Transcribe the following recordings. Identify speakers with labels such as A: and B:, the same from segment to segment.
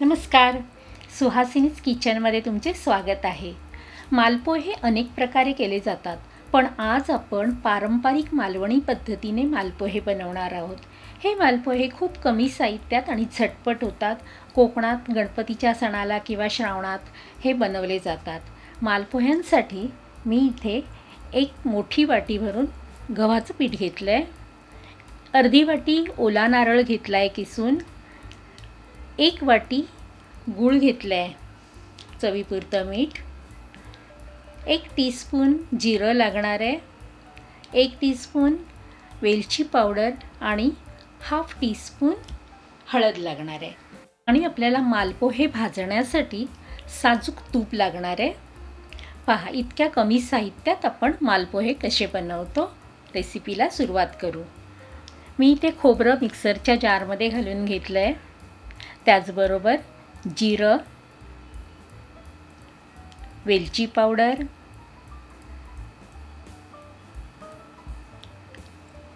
A: नमस्कार. सुहासिनीज किचनमध्ये तुमचे स्वागत आहे. मालपोहे अनेक प्रकारे केले जातात पण आज आपण पारंपरिक मालवणी पद्धतीने मालपोहे बनवणार आहोत. हे मालपोहे खूप कमी साहित्यात आणि झटपट होतात. कोकणात गणपतीच्या सणाला किंवा श्रावणात हे बनवले जातात. मालपोह्यांसाठी मी इथे एक मोठी वाटी भरून गव्हाचं पीठ घेतलं आहे अर्धी वाटी ओला नारळ घेतला आहे किसून. एक वाटी गूळ घेतलं आहे चवीपुरतं मीठ. एक टीस्पून जिरं लागणार आहे. एक टीस्पून वेलची पावडर आणि हाफ टीस्पून हळद लागणार आहे. आणि आपल्याला मालपोहे भाजण्यासाठी साजूक तूप लागणार आहे. पहा इतक्या कमी साहित्यात आपण मालपोहे कसे बनवतो? रेसिपीला सुरुवात करू. मी इथे खोबरं मिक्सरच्या जारमध्ये घालून घेतलं आहे त्याचबरोबर जिरं वेलची पावडर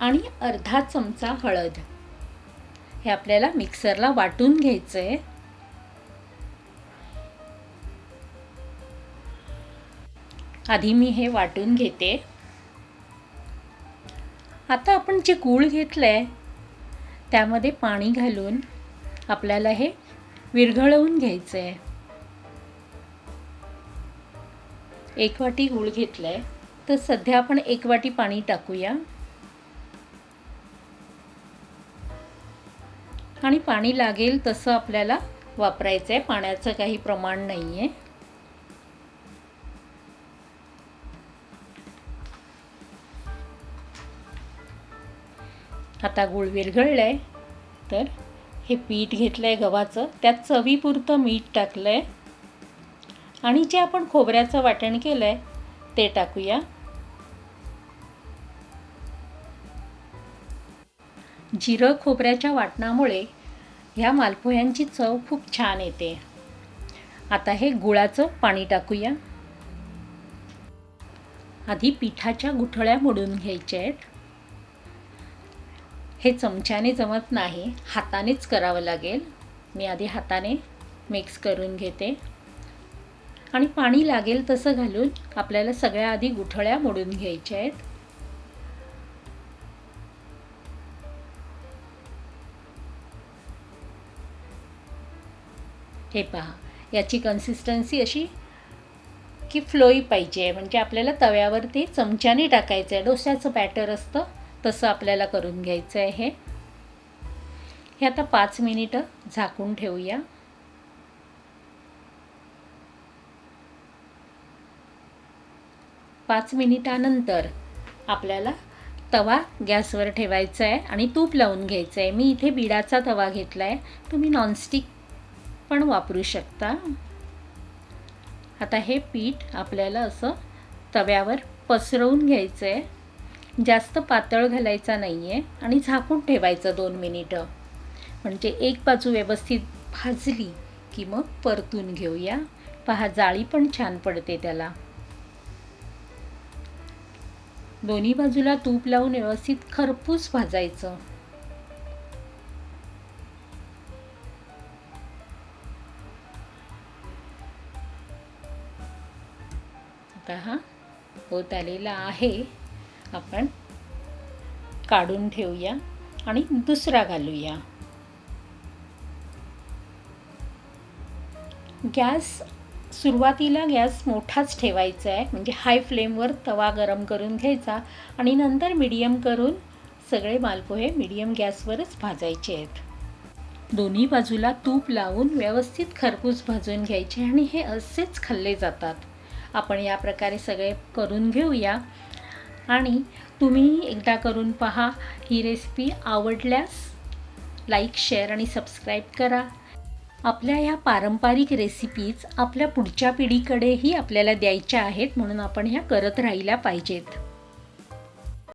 A: आणि अर्धा चमचा हळद. हे आपल्याला मिक्सरला वाटून घ्यायचं आहे आधी मी हे वाटून घेते. आता आपण जे गूळ घेतलं आहे त्यामध्ये पाणी घालून आपल्याला हे विरघळवून घ्यायचं आहे एक वाटी गूळ घेतलं आहे तर सध्या आपण एक वाटी पाणी टाकूया. आणि पाणी लागेल तसं आपल्याला वापरायचं आहे पाण्याचं काही प्रमाण नाही आहे आता गूळ विरघळलं आहे तर हे पीठ घेतलं आहे गव्हाचं. त्यात चवीपुरतं मीठ टाकलं आहे आणि जे आपण खोबऱ्याचं वाटण केलं आहे ते टाकूया. जिरं खोबऱ्याच्या वाटणामुळे ह्या मालपोह्यांची चव खूप छान येते. आता हे गुळाचं पाणी टाकूया. आधी पिठाच्या गुठळ्या मोडून घ्यायच्या आहेत. हे चमच्याने जमत नाही हातानेच करावं लागेल. मी आधी हाताने मिक्स करून घेते. आणि पाणी लागेल तसं घालून आपल्याला सगळ्या आधी गुठळ्या मोडून घ्यायच्या आहेत. हे पहा याची कन्सिस्टन्सी अशी की फ्लोई पाहिजे. म्हणजे आपल्याला तव्यावरती चमच्याने टाकायचं आहे डोश्याचं बॅटर असतं. तसं आपल्याला करून घ्यायचं आहे. हे हे आता पाच मिनिटं झाकून ठेवूया. पाच मिनिटानंतर आपल्याला तवा गॅसवर ठेवायचा आहे आणि तूप लावून घ्यायचं आहे. मी इथे बिडाचा तवा घेतला आहे तुम्ही नॉनस्टिक पण वापरू शकता. आता हे पीठ आपल्याला असं तव्यावर पसरवून घ्यायचं आहे. जास्त पातळ घालायचा नाही आहे आणि झाकून ठेवायचं दोन मिनिटं. म्हणजे एक बाजू व्यवस्थित भाजली की मग परतून घेऊया. पहा जाळी पण छान पडते त्याला. दोन्ही बाजूला तूप लावून व्यवस्थित खरपूस भाजायचं. आता हा होत आलेला आहे. आपण काढून ठेवूया आणि दुसरा घालूया. गॅस सुरुवातीला गॅस मोठाच ठेवायचा आहे म्हणजे हाय फ्लेमवर तवा गरम करून घ्यायचा आणि नंतर मीडियम करून सगळे मालपोहे मीडियम गॅसवरच भाजायचे आहेत. दोन्ही बाजूला तूप लावून व्यवस्थित खरपूस भाजून घ्यायचे आणि हे असेच खाल्ले जातात. आपण या प्रकारे सगळे करून घेऊया. आणि तुम्ही एकदा करून पहा ही रेसिपी आवडल्यास लाईक शेअर आणि सबस्क्राईब करा. आपल्या ह्या पारंपरिक रेसिपीज आपल्या पुढच्या पिढीकडेही आपल्याला द्यायच्या आहेत म्हणून आपण ह्या करत राहिल्या पाहिजेत.